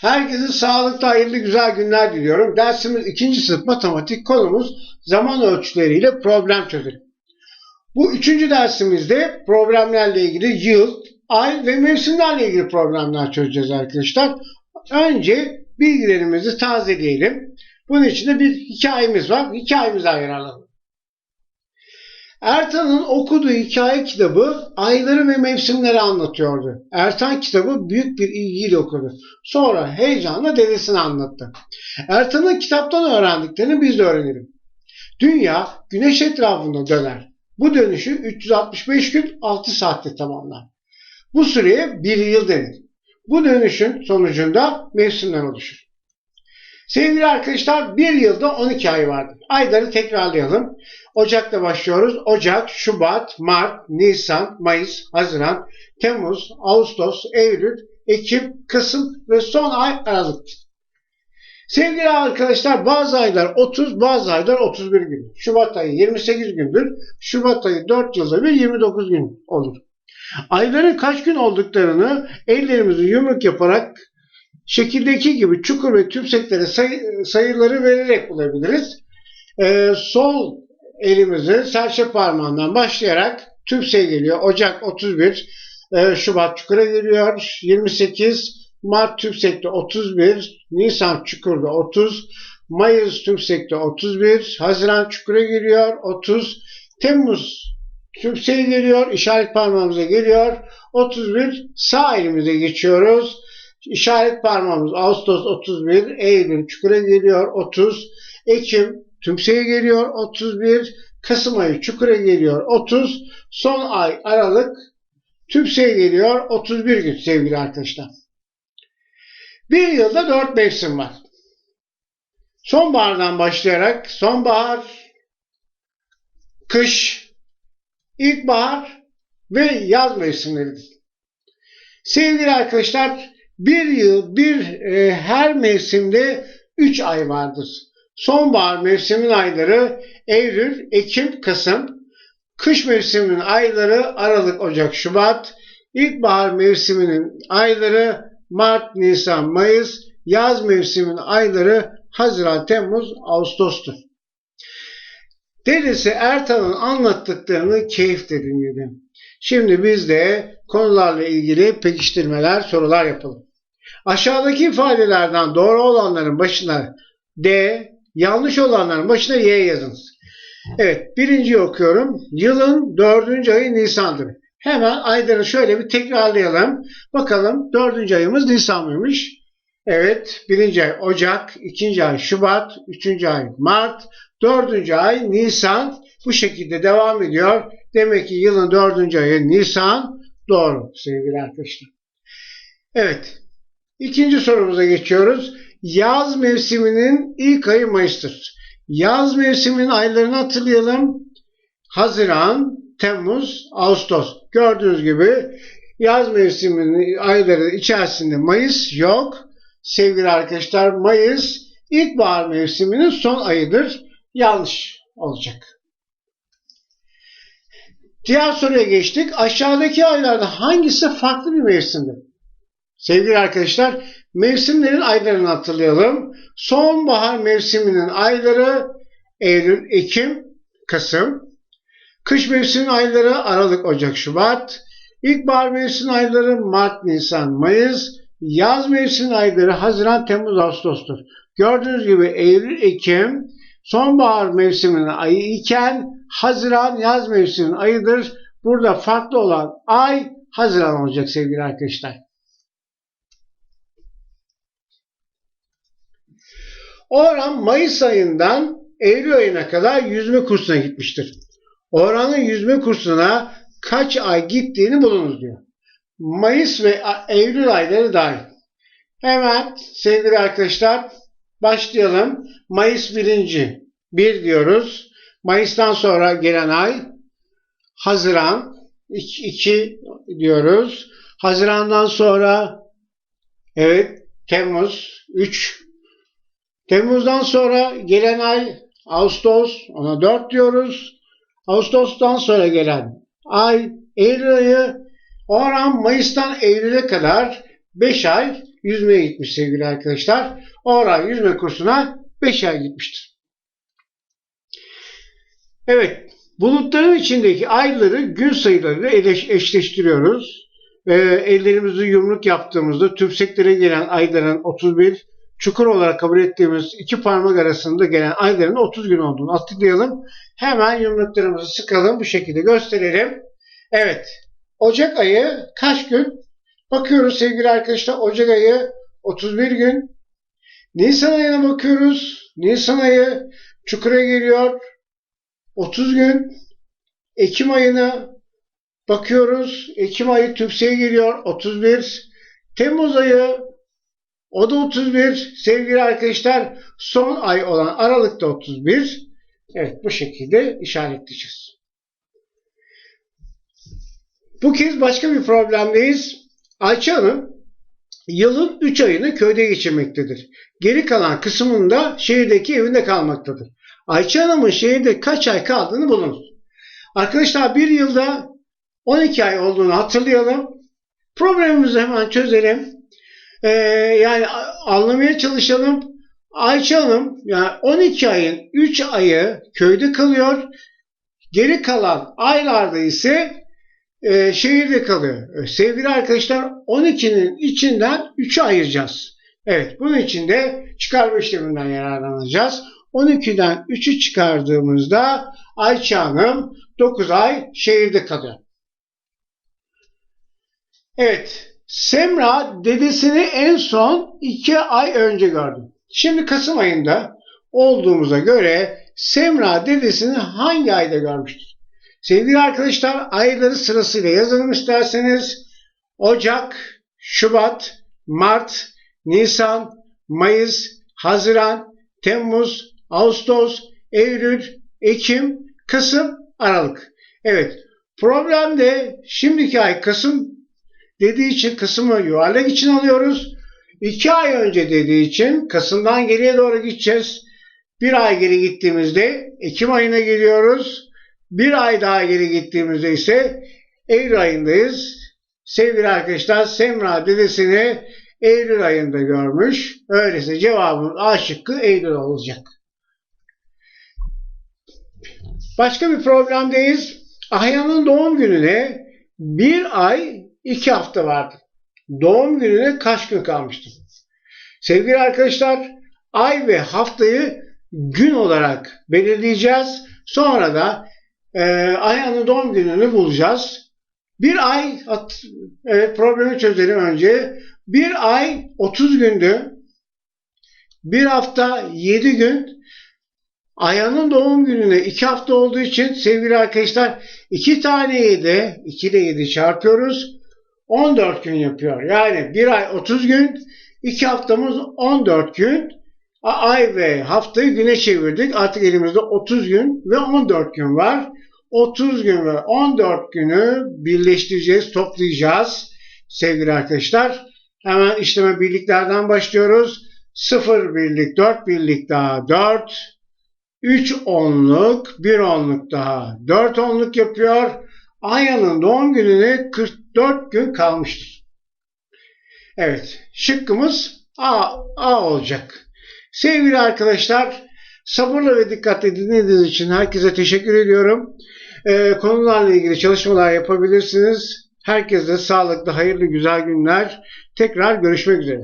Herkese sağlıklı, hayırlı, güzel günler diliyorum. Dersimiz ikinci sınıf matematik konumuz zaman ölçüleriyle problem çözelim. Bu üçüncü dersimizde problemlerle ilgili yıl, ay ve mevsimlerle ilgili problemler çözeceğiz arkadaşlar. Önce bilgilerimizi tazeleyelim. Bunun için de bir hikayemiz var. Hikayemize ayıralım. Ertan'ın okuduğu hikaye kitabı ayları ve mevsimleri anlatıyordu. Ertan kitabı büyük bir ilgiyle okudu. Sonra heyecanla dedesine anlattı. Ertan'ın kitaptan öğrendiklerini biz de öğrenelim. Dünya güneş etrafında döner. Bu dönüşü 365 gün 6 saatte tamamlar. Bu süreye bir yıl denir. Bu dönüşün sonucunda mevsimler oluşur. Sevgili arkadaşlar bir yılda 12 ay vardır. Ayları tekrarlayalım. Ocak'ta başlıyoruz. Ocak, Şubat, Mart, Nisan, Mayıs, Haziran, Temmuz, Ağustos, Eylül, Ekim, Kasım ve son ay Aralık. Sevgili arkadaşlar bazı aylar 30, bazı aylar 31 gün. Şubat ayı 28 gündür. Şubat ayı 4 yılda bir 29 gün olur. Ayların kaç gün olduklarını ellerimizi yumruk yaparak şekildeki gibi çukur ve tümseklere sayı, sayıları vererek bulabiliriz. Ee, sol elimizi serçe parmağından başlayarak tümseye geliyor. Ocak 31, e, Şubat çukura geliyor. 28, Mart tümsekte 31, Nisan çukurda 30, Mayıs tümsekte 31, Haziran çukura geliyor 30, Temmuz tümseye geliyor, işaret parmağımıza geliyor 31, sağ elimize geçiyoruz. İşaret parmağımız Ağustos 31, Eylül çukura geliyor 30, Ekim tümseye geliyor 31, Kasım ayı çukura geliyor 30, son ay Aralık tümseye geliyor 31 gün sevgili arkadaşlar. Bir yılda dört mevsim var. Sonbahardan başlayarak sonbahar, kış, ilkbahar ve yaz mevsimleridir. Sevgili arkadaşlar bir yıl bir e, her mevsimde 3 ay vardır. Sonbahar mevsimin ayları Eylül, Ekim, Kasım. Kış mevsiminin ayları Aralık, Ocak, Şubat. İlkbahar mevsiminin ayları Mart, Nisan, Mayıs. Yaz mevsiminin ayları Haziran, Temmuz, Ağustos'tur. Dedesi Ertan'ın anlattıklarını keyifle dinledim. Şimdi biz de konularla ilgili pekiştirmeler, sorular yapalım. Aşağıdaki ifadelerden doğru olanların başına D, yanlış olanların başına Y yazınız. Evet, birinciyi okuyorum. Yılın dördüncü ayı Nisan'dır. Hemen ayları şöyle bir tekrarlayalım. Bakalım dördüncü ayımız Nisan mıymış? Evet, birinci ay Ocak, ikinci ay Şubat, üçüncü ay Mart, dördüncü ay Nisan. Bu şekilde devam ediyor. Demek ki yılın dördüncü ayı Nisan. Doğru sevgili arkadaşlar. Evet, İkinci sorumuza geçiyoruz. Yaz mevsiminin ilk ayı Mayıs'tır. Yaz mevsiminin aylarını hatırlayalım. Haziran, Temmuz, Ağustos. Gördüğünüz gibi yaz mevsiminin ayları içerisinde Mayıs yok. Sevgili arkadaşlar Mayıs ilkbahar mevsiminin son ayıdır. Yanlış olacak. Diğer soruya geçtik. Aşağıdaki aylarda hangisi farklı bir mevsimdir? Sevgili arkadaşlar, mevsimlerin aylarını hatırlayalım. Sonbahar mevsiminin ayları Eylül, Ekim, Kasım. Kış mevsiminin ayları Aralık, Ocak, Şubat. İlkbahar mevsiminin ayları Mart, Nisan, Mayıs. Yaz mevsiminin ayları Haziran, Temmuz, Ağustos'tur. Gördüğünüz gibi Eylül, Ekim, sonbahar mevsiminin ayı iken Haziran yaz mevsiminin ayıdır. Burada farklı olan ay Haziran olacak sevgili arkadaşlar. Orhan Mayıs ayından Eylül ayına kadar yüzme kursuna gitmiştir. Orhan'ın yüzme kursuna kaç ay gittiğini bulunuz diyor. Mayıs ve Eylül ayları dahil. Hemen sevgili arkadaşlar başlayalım. Mayıs birinci. Bir diyoruz. Mayıs'tan sonra gelen ay Haziran. iki diyoruz. Haziran'dan sonra evet Temmuz. Üç Temmuz'dan sonra gelen ay Ağustos, ona 4 diyoruz. Ağustos'tan sonra gelen ay Eylül ayı, o Mayıs'tan Eylül'e kadar 5 ay yüzmeye gitmiş sevgili arkadaşlar. Oray yüzme kursuna 5 ay gitmiştir. Evet, bulutların içindeki ayları gün sayılarıyla eş- eşleştiriyoruz. Ee, ellerimizi yumruk yaptığımızda tümseklere gelen ayların 31, çukur olarak kabul ettiğimiz iki parmak arasında gelen ayların 30 gün olduğunu hatırlayalım. Hemen yumruklarımızı sıkalım. Bu şekilde gösterelim. Evet. Ocak ayı kaç gün? Bakıyoruz sevgili arkadaşlar. Ocak ayı 31 gün. Nisan ayına bakıyoruz. Nisan ayı çukura geliyor. 30 gün. Ekim ayına bakıyoruz. Ekim ayı tüpseye geliyor. 31. Temmuz ayı o da 31. Sevgili arkadaşlar son ay olan Aralık'ta 31. Evet bu şekilde işaretleyeceğiz. Bu kez başka bir problemdeyiz. Ayça Hanım yılın 3 ayını köyde geçirmektedir. Geri kalan kısmında şehirdeki evinde kalmaktadır. Ayça Hanım'ın şehirde kaç ay kaldığını bulunuz. Arkadaşlar bir yılda 12 ay olduğunu hatırlayalım. Problemimizi hemen çözelim. Ee, yani anlamaya çalışalım. Ayça Hanım yani 12 ayın 3 ayı köyde kalıyor. Geri kalan aylarda ise e, şehirde kalıyor. Sevgili arkadaşlar 12'nin içinden 3'ü ayıracağız. Evet bunun için de çıkarma işleminden yararlanacağız. 12'den 3'ü çıkardığımızda Ayça Hanım 9 ay şehirde kalıyor. Evet Semra dedesini en son 2 ay önce gördü. Şimdi Kasım ayında olduğumuza göre Semra dedesini hangi ayda görmüştür? Sevgili arkadaşlar ayları sırasıyla yazalım isterseniz. Ocak, Şubat, Mart, Nisan, Mayıs, Haziran, Temmuz, Ağustos, Eylül, Ekim, Kasım, Aralık. Evet problemde şimdiki ay Kasım dediği için Kasım'ı yuvarlak için alıyoruz. İki ay önce dediği için Kasım'dan geriye doğru gideceğiz. Bir ay geri gittiğimizde Ekim ayına geliyoruz. Bir ay daha geri gittiğimizde ise Eylül ayındayız. Sevgili arkadaşlar Semra dedesini Eylül ayında görmüş. Öyleyse cevabımız A şıkkı Eylül olacak. Başka bir problemdeyiz. Ahya'nın doğum gününe bir ay iki hafta vardı. Doğum gününe kaç gün kalmıştır? Sevgili arkadaşlar ay ve haftayı gün olarak belirleyeceğiz. Sonra da e, Ayhan'ın doğum gününü bulacağız. Bir ay, evet problemi çözelim önce. Bir ay 30 gündü. Bir hafta 7 gün. Ayhan'ın doğum gününe 2 hafta olduğu için sevgili arkadaşlar 2 taneyi de 2 ile 7 çarpıyoruz. 14 gün yapıyor. Yani bir ay 30 gün, 2 haftamız 14 gün. Ay ve haftayı güne çevirdik. Artık elimizde 30 gün ve 14 gün var. 30 gün ve 14 günü birleştireceğiz, toplayacağız sevgili arkadaşlar. Hemen işleme birliklerden başlıyoruz. 0 birlik, 4 birlik daha 4, 3 onluk, 1 onluk daha 4 onluk yapıyor. Aya'nın doğum gününe 44 gün kalmıştır. Evet, şıkkımız A, A olacak. Sevgili arkadaşlar, sabırla ve dikkatle dinlediğiniz için herkese teşekkür ediyorum. Ee, konularla ilgili çalışmalar yapabilirsiniz. Herkese sağlıklı, hayırlı, güzel günler. Tekrar görüşmek üzere.